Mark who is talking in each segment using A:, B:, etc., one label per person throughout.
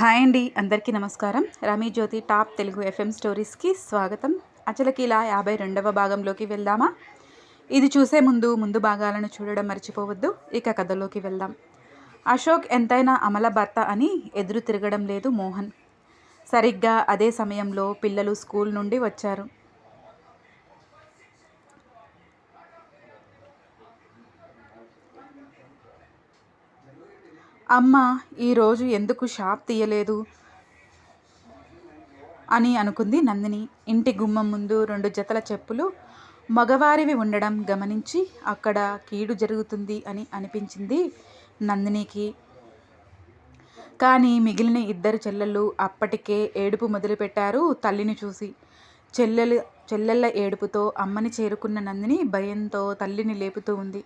A: Hi అండి అందరికీ నమస్కారం. రమీ జ్యోతి టాప్ తెలుగు ఎఫ్ఎం స్టోరీస్కి స్వాగతం. అచలకి ఇలా యాభై రెండవ భాగంలోకి వెళ్దామా? ఇది చూసే ముందు ముందు భాగాలను చూడడం మర్చిపోవద్దు. ఇక కథలోకి వెళ్దాం. అశోక్ ఎంతైనా అమల భర్త అని ఎదురు తిరగడం లేదు మోహన్. సరిగ్గా అదే సమయంలో పిల్లలు స్కూల్ నుండి వచ్చారు. అమ్మ ఈరోజు ఎందుకు షాప్ తీయలేదు? అని అనుకుంది నందిని. ఇంటి గుమ్మం ముందు రెండు జతల చెప్పులు మగవారివి ఉండడం గమనించి అక్కడ కీడు జరుగుతుంది అని అనిపించింది నందినికి. కానీ మిగిలిన ఇద్దరు చెల్లెళ్ళు అప్పటికే ఏడుపు మొదలుపెట్టారు తల్లిని చూసి. చెల్లెలు చెల్లెళ్ళ ఏడుపుతో అమ్మని చేరుకున్న నందిని భయంతో తల్లిని లేపుతూ ఉంది.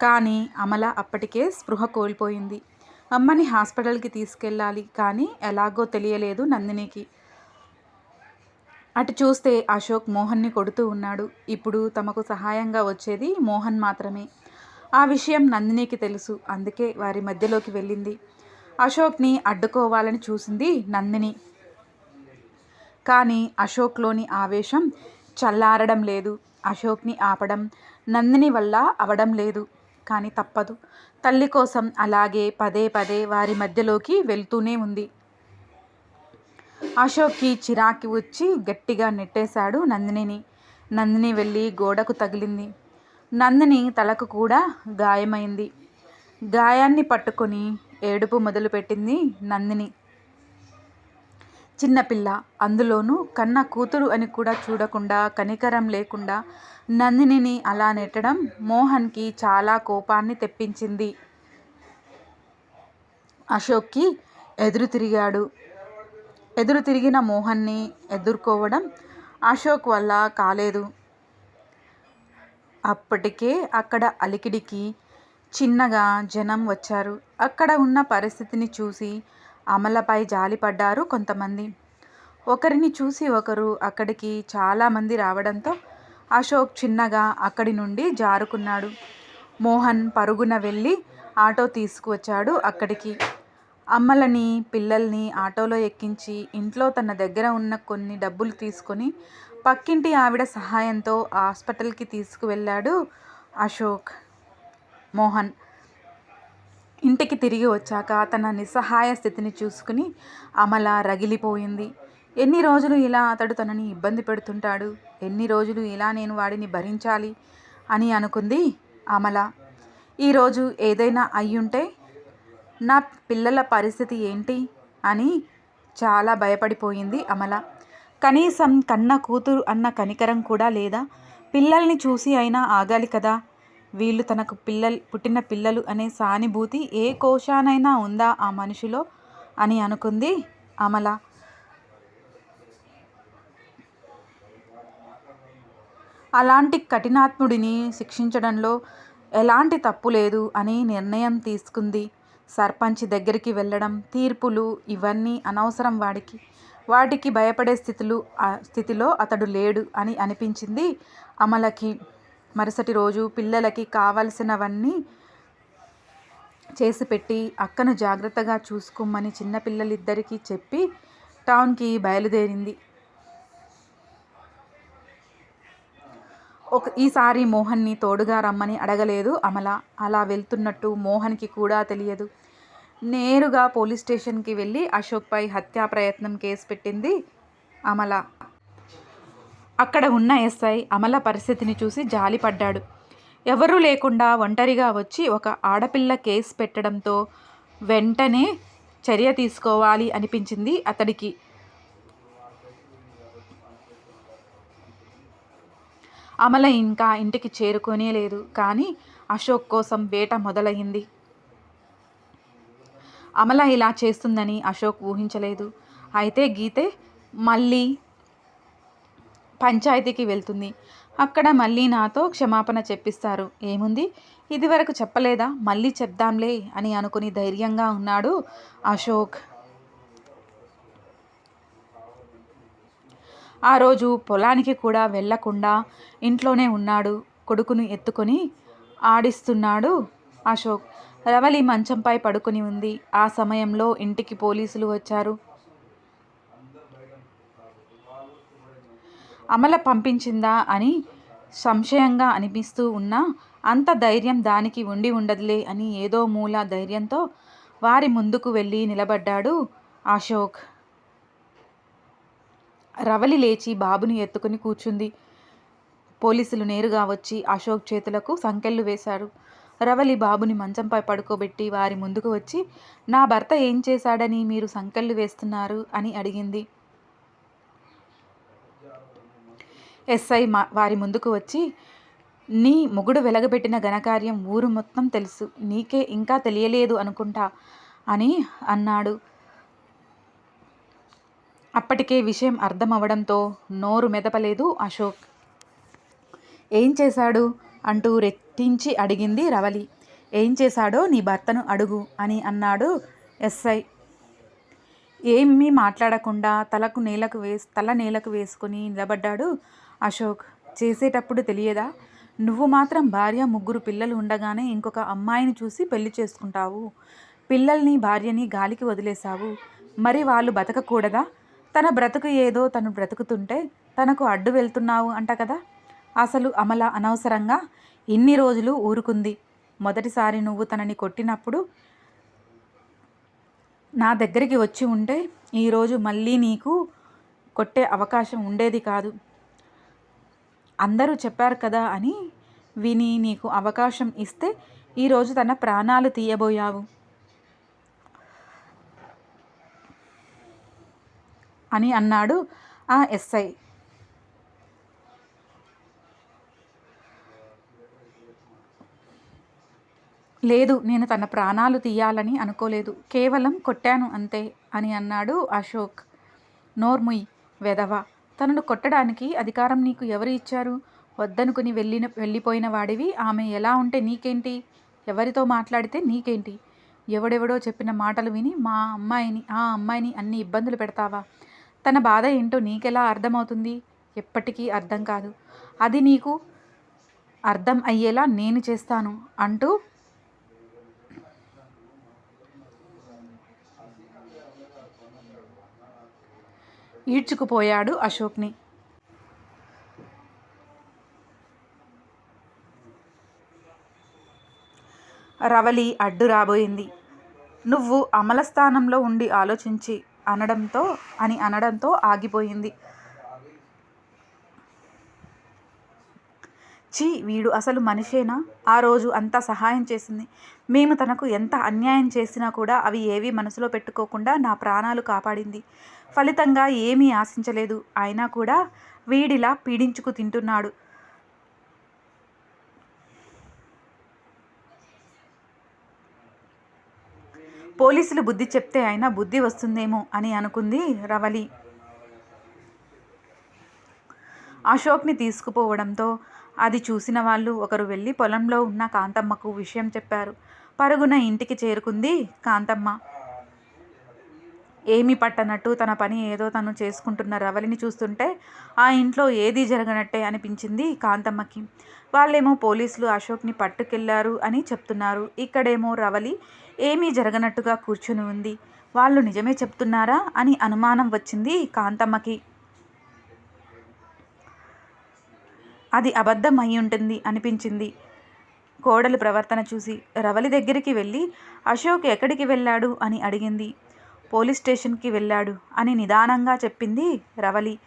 A: కానీ అమల అప్పటికే స్పృహ కోల్పోయింది. అమ్మని హాస్పిటల్కి తీసుకెళ్ళాలి కానీ ఎలాగో తెలియలేదు నందినికి. అటు చూస్తే అశోక్ మోహన్ని కొడుతూ ఉన్నాడు. ఇప్పుడు తమకు సహాయంగా వచ్చేది మోహన్ మాత్రమే. ఆ విషయం నందినికి తెలుసు. అందుకే వారి మధ్యలోకి వెళ్ళింది. అశోక్ని అడ్డుకోవాలని చూసింది నందిని. కానీ అశోక్లోని ఆవేశం చల్లారడం లేదు. అశోక్ని ఆపడం నందిని వల్ల అవడం లేదు. కానీ తప్పదు. తల్లి కోసం అలాగే పదే పదే వారి మధ్యలోకి వెళ్తూనే ఉంది. అశోక్కి చిరాకి వచ్చి గట్టిగా నెట్టేశాడు నందినిని. నందిని వెళ్ళి గోడకు తగిలింది. నందిని తలకు కూడా గాయమైంది. గాయాన్ని పట్టుకొని ఏడుపు మొదలుపెట్టింది నందిని. చిన్నపిల్ల అందులోనూ కన్న కూతురు అని కూడా చూడకుండా కనికరం లేకుండా నందినిని అలా నెట్టడం మోహన్కి చాలా కోపాన్ని తెప్పించింది. అశోక్కి ఎదురు తిరిగాడు. ఎదురు తిరిగిన మోహన్ని ఎదుర్కోవడం అశోక్ వల్ల కాలేదు. అప్పటికే అక్కడ అలికిడికి చిన్నగా జనం వచ్చారు. అక్కడ ఉన్న పరిస్థితిని చూసి అమలపై జాలిపడ్డారు కొంతమంది. ఒకరిని చూసి ఒకరు అక్కడికి చాలామంది రావడంతో అశోక్ చిన్నగా అక్కడి నుండి జారుకున్నాడు. మోహన్ పరుగున వెళ్ళి ఆటో తీసుకువచ్చాడు అక్కడికి. అమ్మలని పిల్లల్ని ఆటోలో ఎక్కించి ఇంట్లో తన దగ్గర ఉన్న కొన్ని డబ్బులు తీసుకొని పక్కింటి ఆవిడ సహాయంతో హాస్పిటల్కి తీసుకువెళ్ళాడు అశోక్. మోహన్ ఇంటికి తిరిగి వచ్చాక తన నిస్సహాయ స్థితిని చూసుకుని అమల రగిలిపోయింది. ఎన్ని రోజులు ఇలా అతడు తనని ఇబ్బంది పెడుతుంటాడు? ఎన్ని రోజులు ఇలా నేను వాడిని భరించాలి అని అనుకుంది అమల. ఈరోజు ఏదైనా అయ్యుంటే నా పిల్లల పరిస్థితి ఏంటి అని చాలా భయపడిపోయింది అమల. కనీసం కన్న కూతురు అన్న కనికరం కూడా లేదా? పిల్లల్ని చూసి అయినా ఆగాలి కదా? వీళ్ళు తనకు పిల్లలు పుట్టిన పిల్లలు అనే సానుభూతి ఏ కోశానైనా ఉందా ఆ మనిషిలో? అని అనుకుంది అమల. అలాంటి కఠినాత్ముడిని శిక్షించడంలో ఎలాంటి తప్పు లేదు అని నిర్ణయం తీసుకుంది. సర్పంచ్ దగ్గరికి వెళ్ళడం తీర్పులు ఇవన్నీ అనవసరం వాడికి. వాటికి భయపడే స్థితులు స్థితిలో అతడు లేడు అని అనిపించింది అమలకి. మరుసటి రోజు పిల్లలకి కావలసినవన్నీ చేసి పెట్టి అక్కను జాగ్రత్తగా చూసుకోమని చిన్నపిల్లలిద్దరికీ చెప్పి టౌన్కి బయలుదేరింది. ఒక ఈసారి మోహన్ని తోడుగా రమ్మని అడగలేదు అమల. అలా వెళ్తున్నట్టు మోహన్కి కూడా తెలియదు. నేరుగా పోలీస్ స్టేషన్కి వెళ్ళి అశోక్పై హత్యా ప్రయత్నం కేసు పెట్టింది అమల. అక్కడ ఉన్న ఎస్ఐ అమల పరిస్థితిని చూసి జాలిపడ్డాడు. ఎవరూ లేకుండా ఒంటరిగా వచ్చి ఒక ఆడపిల్ల కేసు పెట్టడంతో వెంటనే చర్య తీసుకోవాలి అనిపించింది అతడికి. అమల ఇంకా ఇంటికి చేరుకొనే లేదు కానీ అశోక్ కోసం వేట మొదలైంది. అమల ఇలా చేస్తుందని అశోక్ ఊహించలేదు. అయితే గీతే మళ్ళీ పంచాయతీకి వెళ్తుంది. అక్కడ మళ్ళీ నాతో క్షమాపణ చెప్పిస్తారు. ఏముంది? ఇదివరకు చెప్పలేదా? మళ్ళీ చెప్దాంలే అని అనుకుని ధైర్యంగా ఉన్నాడు అశోక్. ఆ రోజు పొలానికి కూడా వెళ్ళకుండా ఇంట్లోనే ఉన్నాడు. కొడుకును ఎత్తుకొని ఆడిస్తున్నాడు అశోక్. రవలి మంచంపై పడుకుని ఉంది. ఆ సమయంలో ఇంటికి పోలీసులు వచ్చారు. అమల పంపించిందా అని సంశయంగా అనిపిస్తూ ఉన్నా అంత ధైర్యం దానికి ఉండి ఉండదులే అని ఏదో మూల ధైర్యంతో వారి ముందుకు వెళ్ళి నిలబడ్డాడు అశోక్. రవలి లేచి బాబుని ఎత్తుకుని కూర్చుంది. పోలీసులు నేరుగా వచ్చి అశోక్ చేతులకు సంకెళ్ళు వేశారు. రవలి బాబుని మంచంపై పడుకోబెట్టి వారి ముందుకు వచ్చి నా భర్త ఏం చేశాడని మీరు సంకెళ్ళు వేస్తున్నారు? అని అడిగింది. ఎస్ఐ మా వారి ముందుకు వచ్చి నీ మొగుడు వెలగబెట్టిన ఘనకార్యం ఊరు మొత్తం తెలుసు నీకే ఇంకా తెలియలేదు అనుకుంటా అని అన్నాడు. అప్పటికే విషయం అర్థమవడంతో నోరు మెదపలేదు అశోక్. ఏం చేశాడు? అంటూ రెట్టించి అడిగింది రవలి. ఏం చేశాడో నీ భర్తను అడుగు అని అన్నాడు ఎస్ఐ. ఏమీ మాట్లాడకుండా తలకు నేలకు వేసి తల నేలకు వేసుకుని నిలబడ్డాడు అశోక్ చేసేటప్పుడు తెలియదా? నువ్వు మాత్రం భార్య ముగ్గురు పిల్లలు ఉండగానే ఇంకొక అమ్మాయిని చూసి పెళ్ళి చేసుకుంటావు. పిల్లల్ని భార్యని గాలికి వదిలేశావు. మరి వాళ్ళు బతకకూడదా? తన బ్రతుకు ఏదో తను బ్రతుకుతుంటే తనకు అడ్డు వెళ్తున్నావు అంట కదా? అసలు అమల అనవసరంగా ఇన్ని రోజులు ఊరుకుంది. మొదటిసారి నువ్వు తనని కొట్టినప్పుడు నా దగ్గరికి వచ్చి ఉంటే ఈరోజు మళ్ళీ నీకు కొట్టే అవకాశం ఉండేది కాదు. అందరూ చెప్పారు కదా అని విని నీకు అవకాశం ఇస్తే ఈరోజు తన ప్రాణాలు తీయబోయావు. అని అన్నాడు ఆ ఎస్ఐ. లేదు నేను తన ప్రాణాలు తీయాలని అనుకోలేదు. కేవలం కొట్టాను అంతే అని అన్నాడు అశోక్. నోర్ముయ్ వెధవ. తనను కొట్టడానికి అధికారం నీకు ఎవరు ఇచ్చారు? వద్దనుకుని వెళ్ళిన వెళ్ళిపోయిన వాడివి. ఆమె ఎలా ఉంటే నీకేంటి? ఎవరితో మాట్లాడితే నీకేంటి? ఎవడెవడో చెప్పిన మాటలు విని మా అమ్మాయిని ఆ అమ్మాయిని అన్ని ఇబ్బందులు పెడతావా? తన బాధ ఏంటో నీకెలా అర్థమవుతుంది? ఎప్పటికీ అర్థం కాదు. అది నీకు అర్థం అయ్యేలా నేను చేస్తాను అంటూ ఈడ్చుకుపోయాడు అశోక్ని. రవలి అడ్డు రాబోయింది. నువ్వు అమల స్థానంలో ఉండి ఆలోచించి అనడంతో అని అనడంతో ఆగిపోయింది. చీ వీడు అసలు మనిషేనా? ఆ రోజు అంతా సహాయం చేసింది. మేము తనకు ఎంత అన్యాయం చేసినా కూడా అవి ఏవి మనసులో పెట్టుకోకుండా నా ప్రాణాలు కాపాడింది. ఫలితంగా ఏమీ ఆశించలేదు. అయినా కూడా వీడిలా పీడించుకు తింటున్నాడు. పోలీసులు బుద్ధి చెప్తే అయినా బుద్ధి వస్తుందేమో అని అనుకుంది రవలి. అశోక్ని తీసుకుపోవడంతో అది చూసిన వాళ్ళు ఒకరు వెళ్ళి పొలంలో ఉన్న కాంతమ్మకు విషయం చెప్పారు. పరుగున ఇంటికి చేరుకుంది కాంతమ్మ. ఏమీ పట్టనట్టు తన పని ఏదో తను చేసుకుంటున్న రవలిని చూస్తుంటే ఆ ఇంట్లో ఏదీ జరగనట్టే అనిపించింది కాంతమ్మకి. వాళ్ళేమో పోలీసులు అశోక్ని పట్టుకెళ్ళారు అని చెప్తున్నారు. ఇక్కడేమో రవలి ఏమీ జరగనట్టుగా కూర్చుని ఉంది. వాళ్ళు నిజమే చెప్తున్నారా అని అనుమానం వచ్చింది కాంతమ్మకి. అది అబద్ధం అయి ఉంటుంది అనిపించింది. కోడలి ప్రవర్తన చూసి రవలి దగ్గరికి వెళ్ళి అశోక్ ఎక్కడికి వెళ్ళాడు? అని అడిగింది. పోలీస్ స్టేషన్కి వెళ్ళాడు అని నిదానంగా చెప్పింది రవలి.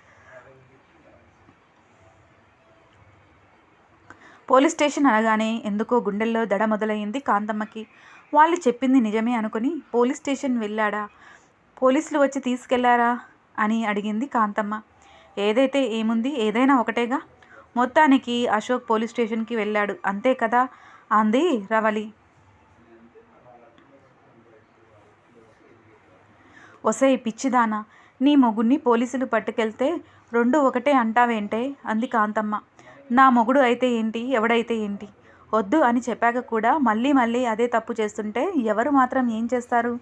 A: పోలీస్ స్టేషన్ అనగానే ఎందుకో గుండెల్లో దడ మొదలైంది కాంతమ్మకి. వాళ్ళు చెప్పింది నిజమే అనుకుని పోలీస్ స్టేషన్ వెళ్ళాడా? పోలీసులు వచ్చి తీసుకెళ్ళారా? అని అడిగింది కాంతమ్మ. ఏదైతే ఏముంది ఏదైనా ఒకటేగా? మొత్తానికి అశోక్ పోలీస్ స్టేషన్కి వెళ్ళాడు. అంతే కదా? అంది రవలి. ఒసేయ్ పిచ్చిదానా నీ మొగుడిని పోలీసులు పట్టుకెళ్తే రెండు ఒకటే అంటావేంటే? అంది కాంతమ్మ. నా మొగుడు అయితే ఏంటి? ఎవడైతే ఏంటి? వద్దు అని చెప్పాక కూడా మళ్ళీ మళ్ళీ అదే తప్పు చేస్తుంటే ఎవరు మాత్రం ఏం చేస్తారు?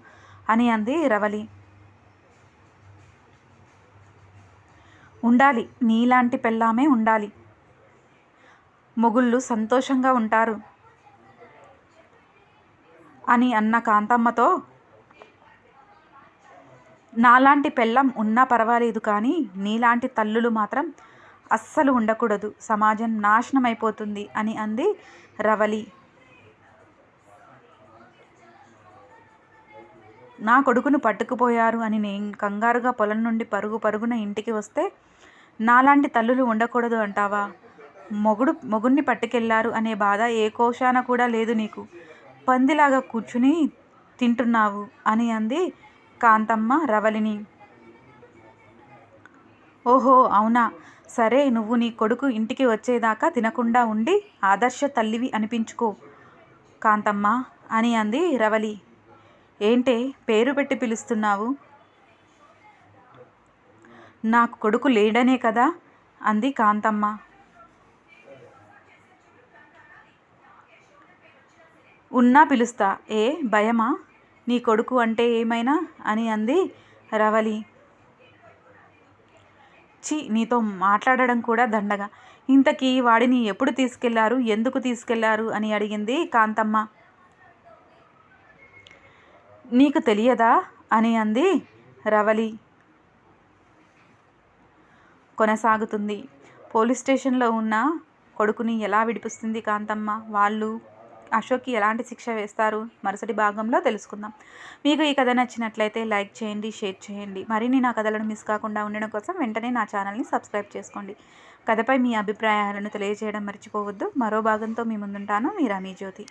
A: అని అంది రవలి. ఉండాలి. నీలాంటి పెళ్ళామే ఉండాలి. మొగుళ్ళు సంతోషంగా ఉంటారు. అని అన్న కాంతమ్మతో నాలాంటి పెళ్ళం ఉన్నా పర్వాలేదు కానీ నీలాంటి తల్లులు మాత్రం అస్సలు ఉండకూడదు. సమాజం నాశనం అయిపోతుంది అని అంది రవలి. నా కొడుకును పట్టుకుపోయారు అని నేను కంగారుగా పొలం నుండి పరుగు పరుగున ఇంటికి వస్తే నాలాంటి తల్లులు ఉండకూడదు అంటావా? మొగుడు మొగుడిని పట్టుకెళ్ళారు అనే బాధ ఏ కోశాన కూడా లేదు నీకు. పందిలాగా కూర్చుని తింటున్నావు అని అంది కాంతమ్మ రవలిని ఓహో అవునా. సరే నువ్వు నీ కొడుకు ఇంటికి వచ్చేదాకా తినకుండా ఉండి ఆదర్శ తల్లివి అనిపించుకో కాంతమ్మ అని అంది రవలి ఏంటే పేరు పెట్టి పిలుస్తున్నావు? నాకు కొడుకు లేడనే కదా అంది కాంతమ్మ. ఉన్నా పిలుస్తా. ఏ భయమా? నీ కొడుకు అంటే ఏమైనా? అని అంది రవలి. చి నీతో మాట్లాడడం కూడా దండగా. ఇంతకీ వాడిని ఎప్పుడు తీసుకెళ్ళారు? ఎందుకు తీసుకెళ్ళారు? అని అడిగింది కాంతమ్మ. నీకు తెలియదా? అని అంది రవలి. కొనసాగుతుంది. పోలీస్ స్టేషన్లో ఉన్న కొడుకుని ఎలా విడిపిస్తుంది కాంతమ్మ? వాళ్ళు అశోక్కి ఎలాంటి శిక్ష వేస్తారు? మరుసటి భాగంలో తెలుసుకుందాం. మీకు ఈ కథ నచ్చినట్లయితే లైక్ చేయండి షేర్ చేయండి. మరిన్ని నా కథలను మిస్ కాకుండా ఉండడం కోసం వెంటనే నా ఛానల్ని సబ్స్క్రైబ్ చేసుకోండి. కథపై మీ అభిప్రాయాలను తెలియజేయడం మర్చిపోవద్దు. మరో భాగంతో మీ ముందుంటాను. మీ జ్యోతి.